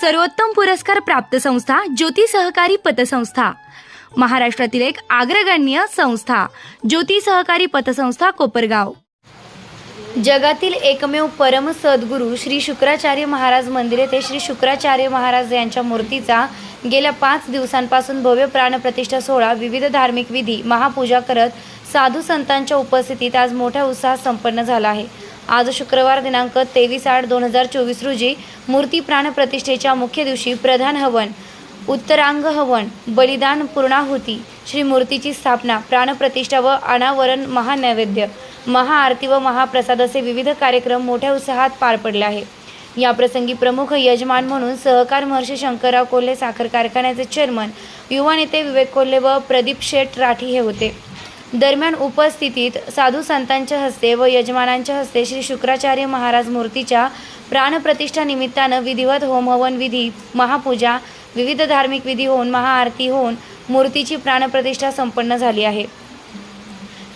सर्वोत्तम पुरस्कार प्राप्त संस्था ज्योती सहकारी पतसंस्था. महाराष्ट्रातील एक अग्रगण्य संस्था ज्योती सहकारी पतसंस्था कोपरगाव. जगातील एकमेव परम सद्गुरू श्री शुक्राचार्य महाराज मंदिर येथे श्री शुक्राचार्य महाराज यांच्या मूर्तीचा गेल्या पाच दिवसांपासून भव्य प्राणप्रतिष्ठा सोहळा विविध धार्मिक विधी महापूजा करत साधू संतांच्या उपस्थितीत आज मोठ्या उत्साहात संपन्न झाला आहे. आज शुक्रवार दिनांक तेवीस आठ दोन हजार चोवीस रोजी मूर्ती प्राणप्रतिष्ठेच्या मुख्य दिवशी प्रधान हवन उत्तरांग हवन बलिदान पूर्णाहुती श्री मूर्तीची स्थापना प्राणप्रतिष्ठा व अनावरण महानैवेद्य महाआरती व महाप्रसाद असे विविध कार्यक्रम मोठ्या उत्साहात पार पडले आहे. या प्रसंगी प्रमुख यजमान म्हणून सहकार महर्षी शंकरराव कोल्हे साखर कारखान्याचे चेअरमन युवा नेते विवेक कोल्हे व प्रदीप शेठ राठी हे होते. दरम्यान उपस्थितीत साधू संतांच्या हस्ते व यजमानांच्या हस्ते श्री शुक्राचार्य महाराज मूर्तीच्या प्राणप्रतिष्ठा निमित्तानं विधिवत होमहवन विधी महापूजा विविध धार्मिक विधी होऊन महाआरती होऊन मूर्तीची प्राणप्रतिष्ठा संपन्न झाली आहे.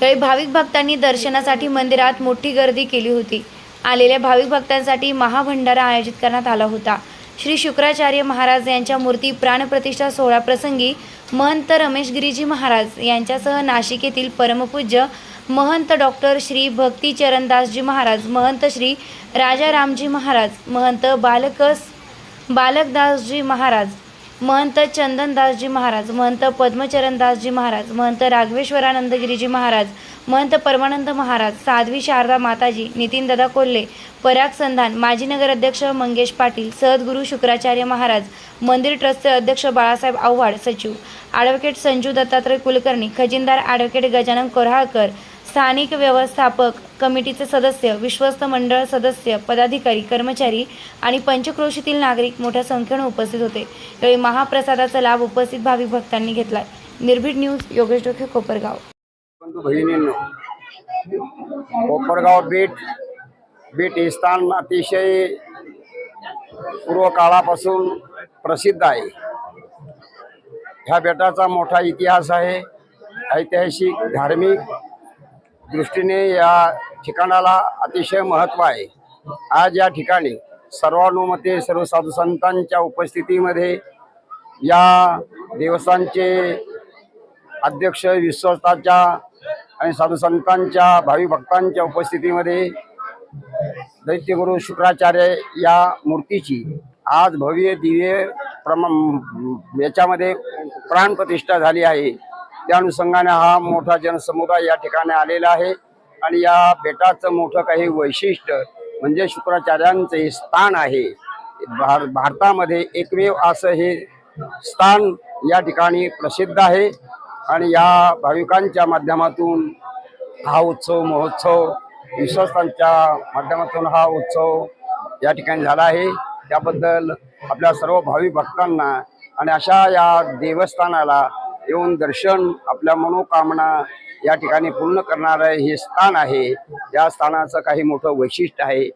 यावेळी भाविक भक्तांनी दर्शनासाठी मंदिरात मोठी गर्दी केली होती. आलेल्या भाविक भक्तांसाठी महाभंडारा आयोजित करण्यात आला होता. श्री शुक्राचार्य महाराज यांच्या मूर्ती प्राणप्रतिष्ठा सोहळा प्रसंगी महंत रमेश गिरीजी महाराज यांच्यासह नाशिक येथील परमपूज्य महंत डॉक्टर श्री भक्ती चरणदासजी महाराज महंत श्री राजा रामजी महाराज महंत बालकस बालकदासजी महाराज महंत चंदनदासजी महाराज महंत पद्मचरणदासजी महाराज महंत राघवेश्वरानंदगिरीजी महाराज महंत परमानंद महाराज साध्वी शारदा माताजी नितीनदादा कोल्हे पराग संधान माजी नगर अध्यक्ष मंगेश पाटील सद्गुरू शुक्राचार्य महाराज मंदिर ट्रस्टचे अध्यक्ष बाळासाहेब आव्हाड सचिव ॲडव्होकेट संजू दत्तात्रय कुलकर्णी खजिनदार ॲडव्होकेट गजानन कोऱ्हाळकर स्थानिक व्यवस्थापक कमिटीचे सदस्य विश्वस्त मंडळ सदस्य पदाधिकारी कर्मचारी आणि पंचक्रोशीतील नागरिक मोठ्या संख्येने उपस्थित होते. यावेळी महाप्रसादाचा लाभ उपस्थित भाविक भक्तांनी घेतला. निर्भीड न्यूज योगेश डोके कोपरगाव. कोपरगाव बीट बीट हे स्थान अतिशय पूर्व काळापासून प्रसिद्ध आहे. ह्या बेटाचा मोठा इतिहास आहे ऐतिहासिक धार्मिक दृष्टीने या ठिकाणाला अतिशय महत्त्व आहे. आज या ठिकाणी सर्वानुमते सर्व साधू संतांच्या उपस्थितीमध्ये या देवस्थानचे अध्यक्ष विश्वस्ताच्या आणि साधू संतांच्या भावी भक्तांच्या उपस्थितीमध्ये दैत्यगुरु शुक्राचार्य या मूर्तीची आज भव्य दिव्य प्रमा याच्यामध्ये प्राणप्रतिष्ठा झाली आहे. त्या अनुषंगाने हा मोठा जनसमुदाय या ठिकाणी आलेला आहे. आणि या बेटाचं मोठं काही वैशिष्ट्य म्हणजे शुक्राचार्यांचं हे स्थान आहे. भार भारतामध्ये एकमेव असं हे स्थान या ठिकाणी प्रसिद्ध आहे. आणि या भाविकांच्या माध्यमातून हा उत्सव महोत्सव विश्वस्तांच्या माध्यमातून हा उत्सव या ठिकाणी झाला आहे. त्याबद्दल आपल्या सर्व भाविक भक्तांना आणि अशा या देवस्थानाला येऊन दर्शन आपल्या मनोकामना या ठिकाणी पूर्ण करणारं हे स्थान आहे. या स्थानाचं काही मोठं वैशिष्ट्य आहे.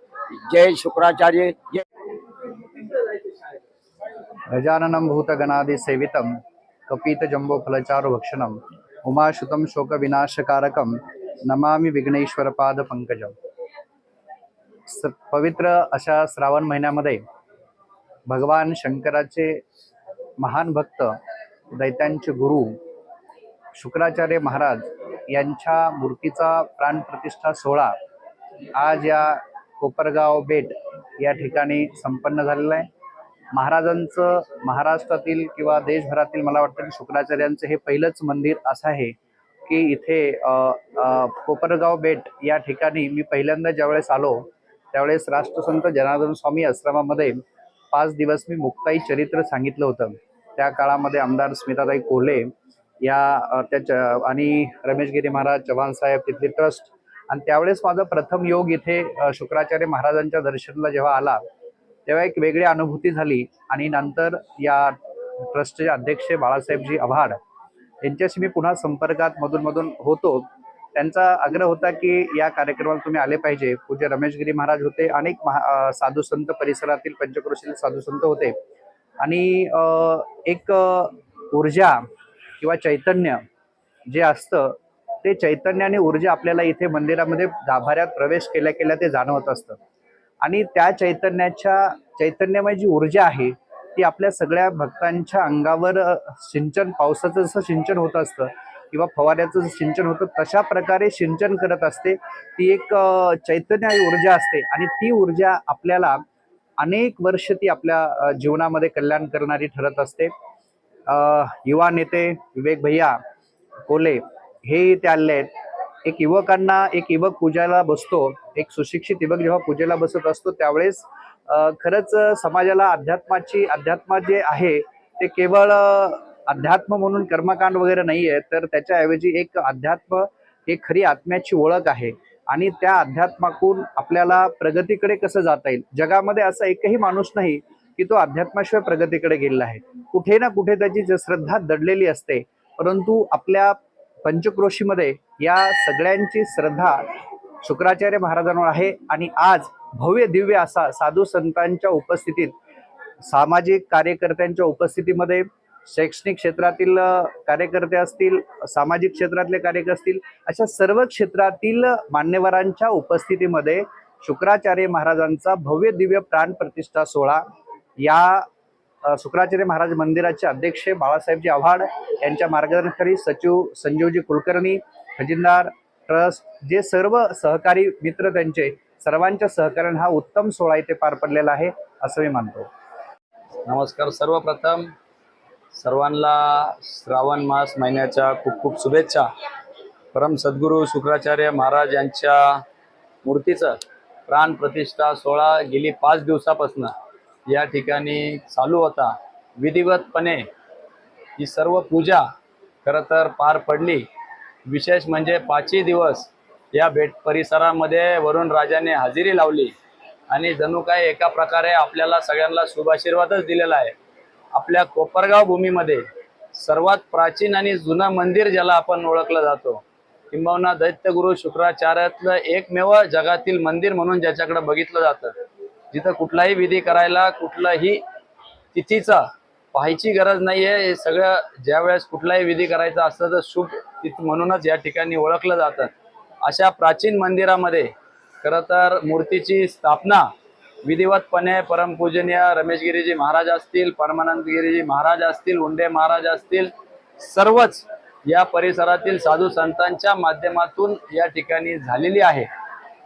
जय शुक्राचार्य जय गजाननं भूतगणादिसेवितं भक्षणम भक्षणम् उमाशुतं शोकविनाशकारकं नमामि विघ्नेश्वरपादपङ्कजं स पवित्र अशा श्रावण महिन्यामध्ये भगवान शंकराचे महान भक्त दैत्यांचे गुरु शुक्राचार्य महाराज यांच्या मूर्तीचा प्राणप्रतिष्ठा सोहळा आज या कोपरगाव बेट या ठिकाणी संपन्न झालेला आहे. महाराजांचं महाराष्ट्रातील किंवा देशभरातील मला वाटतं की शुक्राचार्यांचं हे पहिलंच मंदिर असं आहे की इथे कोपरगाव बेट या ठिकाणी मी पहिल्यांदा ज्यावेळेस आलो त्यावेळेस राष्ट्रसंत जनार्दन स्वामी आश्रमामध्ये पाच दिवस मी मुक्ताई चरित्र सांगितलं होतं. त्या काळामध्ये आमदार स्मिताताई कोल्हे या त्याच्या आणि रमेश गिरी महाराज चव्हाण साहेब तिथली ट्रस्ट. आणि त्यावेळेस माझा प्रथम योग इथे शुक्राचार्य महाराजांच्या दर्शनाला जेव्हा आला तेव्हा एक वेगळी अनुभूती झाली. आणि नंतर या ट्रस्टचे अध्यक्ष बाळासाहेबजी आव्हाड यांच्याशी मी पुन्हा संपर्कात मधून मधून होतो. त्यांचा आग्रह होता की या कार्यक्रमाला तुम्ही आले पाहिजे. पूज्य रमेशगिरी महाराज होते. अनेक महा साधू संत परिसरातील पंचक्रोशील साधू संत होते. आणि एक ऊर्जा किंवा चैतन्य जे असतं ते चैतन्य आणि ऊर्जा आपल्याला इथे मंदिरामध्ये गाभाऱ्यात प्रवेश केल्या केल्या ते जाणवत असतं. आणि त्या चैतन्याच्या चैतन्यमय जी ऊर्जा आहे ती आपल्या सगळ्या भक्तांच्या अंगावर सिंचन पावसाचं जसं सिंचन होत असतं किंवा फवाऱ्याचं जसं सिंचन होतं तशा प्रकारे सिंचन करत असते. ती एक चैतन्य ऊर्जा असते आणि ती ऊर्जा आपल्याला अनेक वर्ष ती आपल्या जीवनामध्ये कल्याण करणारी ठरत असते. युवा नेते विवेक भैया कोले हे ते आले आहेत. एक युवकांना एक युवक पूजाला बसतो. एक सुशिक्षित युवक जेव्हा पूजेला बसत असतो त्यावेळेस खरंच समाजाला अध्यात्माची अध्यात्म जे आहे ते केवळ अध्यात्म म्हणून कर्मकांड वगैरे नाही आहे तर त्याच्याऐवजी एक अध्यात्म हे खरी आत्म्याची ओळख आहे. आणि त्या अध्यात्मातून आपल्याला प्रगतीकडे कसं जाता येईल? जगामध्ये असा एकही माणूस नाही की तो अध्यात्माशिवाय प्रगतीकडे गेलेला आहे. कुठे ना कुठे त्याची ज- श्रद्धा दडलेली असते. परंतु आपल्या पंचक्रोशीमध्ये या सगळ्यांची श्रद्धा शुक्राचार्य महाराजांवर आहे आणि आज भव्य दिव्य असा साधू संतांच्या उपस्थितीत सामाजिक कार्यकर्त्यांच्या उपस्थितीमध्ये शैक्षणिक क्षेत्रातील कार्यकर्ते असतील सामाजिक क्षेत्रातले कार्यकर्ते असतील अशा सर्व क्षेत्रातील मान्यवरांच्या उपस्थितीमध्ये शुक्राचार्य महाराजांचा भव्य दिव्य प्राण प्रतिष्ठा सोहळा या शुक्राचार्य महाराज मंदिराचे अध्यक्ष बाळासाहेबजी आव्हाड यांच्या मार्गदर्शनाखाली सचिव संजीवजी कुलकर्णी खजिनदार ट्रस्ट जे सर्व सहकारी मित्र त्यांचे सर्वांच्या सहकार्याने हा उत्तम सोहळा इथे पार पडलेला आहे असं मी मानतो. नमस्कार. सर्वप्रथम सर्वांना श्रावण मास महिन्याच्या खूप खूप शुभेच्छा. परम सद्गुरू शुक्राचार्य महाराज यांच्या मूर्तीचं प्राण प्रतिष्ठा सोहळा गेली पाच दिवसापासून या ठिकाणी चालू होता. विधिवतपणे ही सर्व पूजा खरं तर पार पडली. विशेष म्हणजे पाचही दिवस या भेट परिसरामध्ये वरुण राजाने हजेरी लावली आणि जणू काय एका प्रकारे आपल्याला सगळ्यांना शुभाशीर्वादच दिलेला आहे. आपल्या कोपरगाव भूमीमध्ये सर्वात प्राचीन आणि जुनं मंदिर ज्याला आपण ओळखलं जातो किंबहुना दैत्यगुरु शुक्राचार्यातलं एकमेव जगातील मंदिर म्हणून ज्याच्याकडे बघितलं जातं. जिथं कुठलाही विधी करायला कुठलाही तिथीचा पाहायची गरज नाहीये. हे सगळं ज्यावेळेस कुठलाही विधी करायचा असतं तर शुभ तिथं म्हणूनच या ठिकाणी ओळखलं जातं. अशा प्राचीन मंदिरामध्ये खरं तर मूर्तीची स्थापना विधिवतपणे परमपूजनीय रमेशगिरीजी महाराज असतील परमानंदगिरीजी महाराज असतील उंडे महाराज असतील सर्वच या परिसरातील साधू संतांच्या माध्यमातून या ठिकाणी झालेली आहे.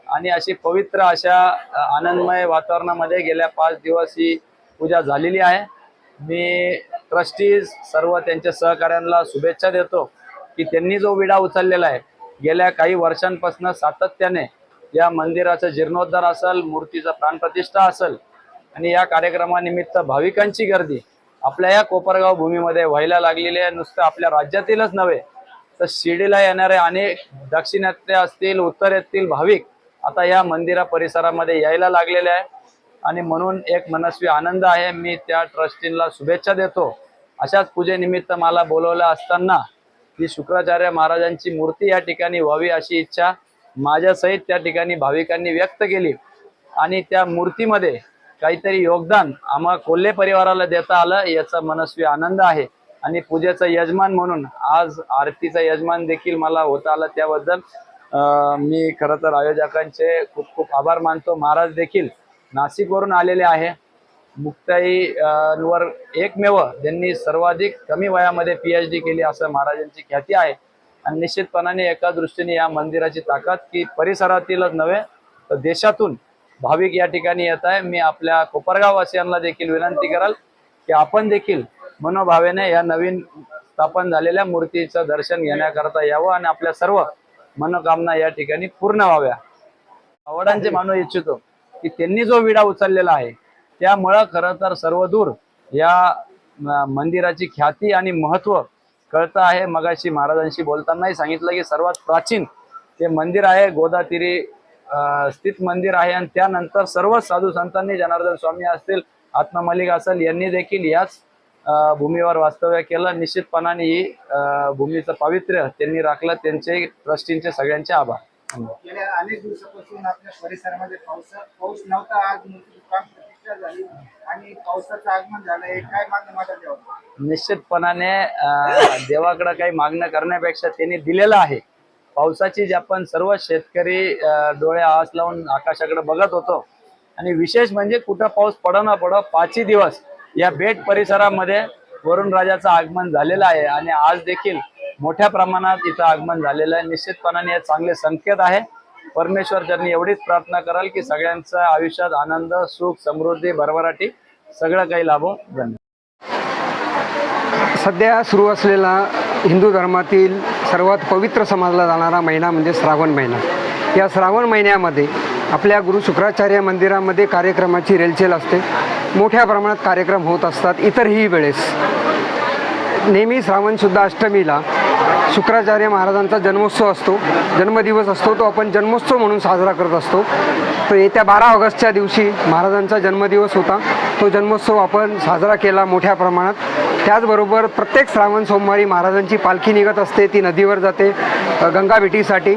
आणि अशी पवित्र अशा आनंदमय वातावरणामध्ये गेल्या पाच दिवस ही पूजा झालेली आहे. मी ट्रस्टीज सर्व त्यांच्या सहकाऱ्यांना शुभेच्छा देतो की त्यांनी जो विडा उचललेला आहे गेल्या काही वर्षांपासून सातत्याने या मंदिराचा जीर्णोद्धार असेल मूर्तीचा प्राणप्रतिष्ठा असेल आणि या कार्यक्रमानिमित्त भाविकांची गर्दी आपल्या या कोपरगाव भूमीमध्ये व्हायला लागलेली आहे. नुसतं आपल्या राज्यातीलच नव्हे तर शिर्डीला येणारे अनेक दक्षिणेतले असतील उत्तरेतील भाविक आता या मंदिरा परिसरामध्ये यायला लागलेले आहे. आणि म्हणून एक मनस्वी आनंद आहे. मी त्या ट्रस्टींना शुभेच्छा देतो. अशाच पूजेनिमित्त मला बोलवलं असताना ही शुक्राचार्य महाराजांची मूर्ती या ठिकाणी व्हावी अशी इच्छा माझ्यासहित त्या ठिकाणी भाविकांनी व्यक्त केली. आणि त्या मूर्तीमध्ये काहीतरी योगदान आम्हा कोल्हे परिवाराला देता आलं याचा मनस्वी आनंद आहे. आणि पूजेचा यजमान म्हणून आज आरतीचा यजमान देखील मला होता आला त्याबद्दल मी खरं तर आयोजकांचे खूप खूप आभार मानतो. महाराज देखील नाशिकवरून आलेले आहे. मुक्ताई वर एकमेव ज्यांनी सर्वाधिक कमी वयामध्ये पी एच डी केली असं महाराजांची ख्याती आहे. आणि निश्चितपणाने एका दृष्टीने या मंदिराची ताकद की परिसरातीलच नव्हे तर देशातून भाविक या ठिकाणी येत आहे. मी आपल्या कोपरगाववासियांना देखील विनंती कराल की आपण देखील मनोभावेने या नवीन स्थापन झालेल्या मूर्तीचं दर्शन घेण्याकरता यावं आणि आपल्या सर्व मनोकामना या ठिकाणी पूर्ण व्हाव्या. आवडांचे मानू इच्छितो की त्यांनी जो विडा उचललेला आहे त्यामुळं खरं तर सर्वदूर या मंदिराची ख्याती आणि महत्त्व कळतं आहे. मगाशी महाराजांशी बोलतानाही सांगितलं की सर्वात प्राचीन ते मंदिर आहे गोदातिरी स्थित मंदिर आहे आणि त्यानंतर सर्वच साधू संतांनी जनार्दन स्वामी असतील आत्ममलिक असेल यांनी देखील याच भूमीवर वास्तव्य केलं. निश्चितपणाने ही भूमीचं पावित्र्य त्यांनी राखलं. त्यांचे ट्रस्टींचे सगळ्यांचे आभार. गेल्या अनेक दिवसापासून आपल्या परिसरामध्ये पाऊस पाऊस नव्हता. आज झाली आणि पावसाचं आगमन काय मागणं माझ्या निश्चितपणाने देवाकडे काही मागणं करण्यापेक्षा त्यांनी दिलेलं आहे. पावसाची जी आपण सर्व शेतकरी डोळे आस लावून आकाशाकडे बघत होतो आणि विशेष म्हणजे कुठं पाऊस पड ना पडो पाचही दिवस या बेट परिसरामध्ये वरुण राजाचं आगमन झालेलं आहे आणि आज देखील मोठ्या प्रमाणात इथं आगमन झालेलं आहे. निश्चितपणाने हे चांगले संकेत आहे. परमेश्वर चरणी एवढीच प्रार्थना कराल की सगळ्यांचा आयुष्यात आनंद सुख समृद्धी भरभराटी सगळं काही लाभो. धन्यवाद. सध्या सुरू असलेला हिंदू धर्मातील सर्वात पवित्र समजला जाणारा महिना म्हणजे श्रावण महिना. या श्रावण महिन्यामध्ये आपल्या गुरु शुक्राचार्य मंदिरामध्ये कार्यक्रमाची रेलचेल असते. मोठ्या प्रमाणात कार्यक्रम होत असतात. इतरही वेळेस. नेहमी श्रावणसुद्धा अष्टमीला शुक्राचार्य महाराजांचा जन्मोत्सव असतो जन्मदिवस असतो तो आपण जन्मोत्सव म्हणून साजरा करत असतो. तर येत्या बारा ऑगस्टच्या दिवशी महाराजांचा जन्मदिवस होता. तो जन्मोत्सव आपण साजरा केला मोठ्या प्रमाणात. त्याचबरोबर प्रत्येक श्रावण सोमवारी महाराजांची पालखी निघत असते ती नदीवर जाते गंगाभेटीसाठी गंगा भेटीसाठी.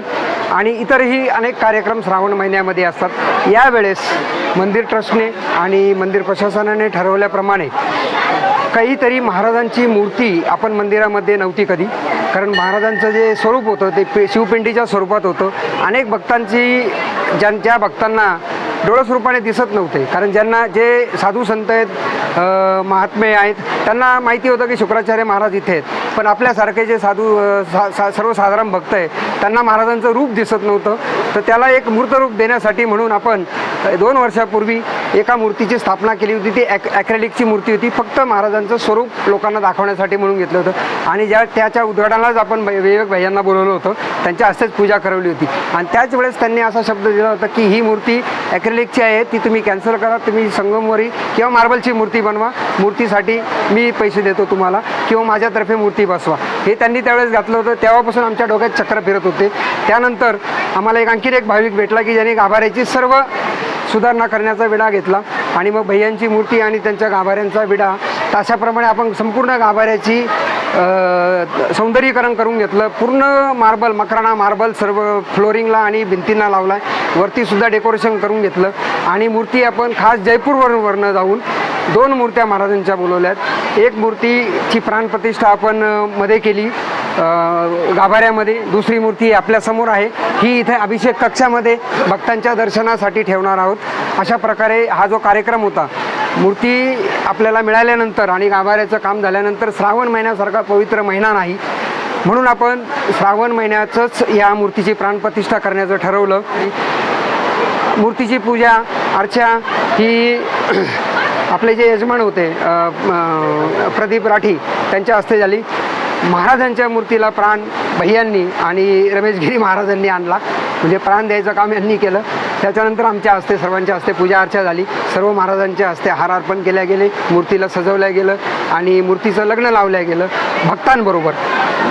आणि इतरही अनेक कार्यक्रम श्रावण महिन्यामध्ये असतात. यावेळेस मंदिर ट्रस्टने आणि मंदिर प्रशासनाने ठरवल्याप्रमाणे काहीतरी महाराजांची मूर्ती आपण मंदिरामध्ये नव्हती कधी. कारण महाराजांचं जे स्वरूप होतं ते पे शिवपिंडीच्या स्वरूपात होतं. अनेक भक्तांची ज्यांच्या भक्तांना डोळस रूपाने दिसत नव्हते. कारण ज्यांना जे साधू संत आहेत महात्मे आहेत त्यांना माहिती होतं की शुक्राचार्य महाराज इथे आहेत. पण आपल्यासारखे जे साधू सा सा सर्वसाधारण भक्त आहे त्यांना महाराजांचं रूप दिसत नव्हतं. तर त्याला एक मूर्त रूप देण्यासाठी म्हणून आपण दोन वर्षापूर्वी एका मूर्तीची स्थापना केली होती. ती ॲक ॲक्रेलिकची मूर्ती होती. फक्त महाराजांचं स्वरूप लोकांना दाखवण्यासाठी म्हणून घेतलं होतं. आणि ज्या त्याच्या उद्घाटनालाच आपण विवेक भैयांना बोलवलं होतं. त्यांच्या हस्तेच पूजा करवली होती. आणि त्याच वेळेस त्यांनी असा शब्द दिला होता की ही मूर्ती लेकची आहे ती तुम्ही कॅन्सल करा तुम्ही संगमवरी किंवा मार्बलची मूर्ती बनवा. मूर्तीसाठी मी पैसे देतो तुम्हाला किंवा माझ्यातर्फे मूर्ती बसवा. हे त्यांनी त्यावेळेस घातलं होतं. तेव्हापासून आमच्या डोक्यात चक्र फिरत होते. त्यानंतर आम्हाला एक आणखीन एक भाविक भेटला की ज्याने गाभाऱ्याची सर्व सुधारणा करण्याचा विडा घेतला. आणि मग भैयांची मूर्ती आणि त्यांच्या गाभाऱ्यांचा विडा तशाप्रमाणे आपण संपूर्ण गाभाऱ्याची सौंदर्यीकरण करून घेतलं. पूर्ण मार्बल मकराणा मार्बल सर्व फ्लोरिंगला आणि भिंतींना लावला आहे वरतीसुद्धा डेकोरेशन करून घेतलं. आणि मूर्ती आपण खास जयपूरवरून जाऊन दोन मूर्त्या महाराजांच्या बोलवल्यात. एक मूर्तीची प्राणप्रतिष्ठा आपण मध्ये केली. गाभाऱ्यामध्ये. दुसरी मूर्ती आपल्यासमोर आहे. ही इथे अभिषेक कक्षामध्ये भक्तांच्या दर्शनासाठी ठेवणार आहोत. अशा प्रकारे हा जो कार्यक्रम होता मूर्ती आपल्याला मिळाल्यानंतर आणि गाभाऱ्याचं काम झाल्यानंतर श्रावण महिन्यासारखा पवित्र महिना नाही. म्हणून आपण श्रावण महिन्याचंच या मूर्तीची प्राणप्रतिष्ठा करण्याचं ठरवलं. मूर्तीची पूजा अर्चा ही आपले जे यजमान होते प्रदीप राठी त्यांच्या हस्ते झाली. महाराजांच्या मूर्तीला प्राण भैयांनी आणि रमेशगिरी महाराजांनी आणला. म्हणजे प्राण द्यायचं काम यांनी केलं. त्याच्यानंतर आमच्या हस्ते सर्वांच्या हस्ते पूजा अर्चा झाली. सर्व महाराजांच्या हस्ते हार अर्पण केल्या गेले. मूर्तीला सजवल्या गेलं आणि मूर्तीचं लग्न लावल्या गेलं. भक्तांबरोबर.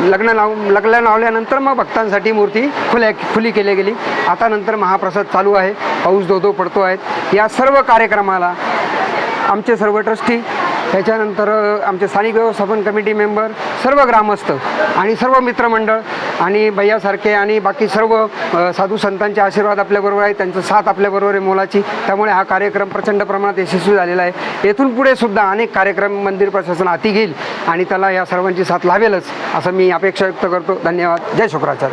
लग्न लाव लग्न लावल्यानंतर मग भक्तांसाठी मूर्ती खुल्या खुली केली गेली. आता नंतर महाप्रसाद चालू आहे. पाऊस धो धो पडतो आहेत या सर्व कार्यक्रमाला आमचे सर्व ट्रस्टी त्याच्यानंतर आमचे स्थानिक व्यवस्थापन कमिटी मेंबर सर्व ग्रामस्थ आणि सर्व मित्रमंडळ आणि भैयासारखे आणि बाकी सर्व साधू संतांचे आशीर्वाद आपल्याबरोबर आहे. त्यांचं साथ आपल्याबरोबर आहे मोलाची. त्यामुळे हा कार्यक्रम प्रचंड प्रमाणात यशस्वी झालेला आहे. येथून पुढे सुद्धा अनेक कार्यक्रम मंदिर प्रशासन हाती घेईल आणि त्याला या सर्वांची साथ लावेलच असं मी अपेक्षा व्यक्त करतो. धन्यवाद. जय शुक्राचार्य.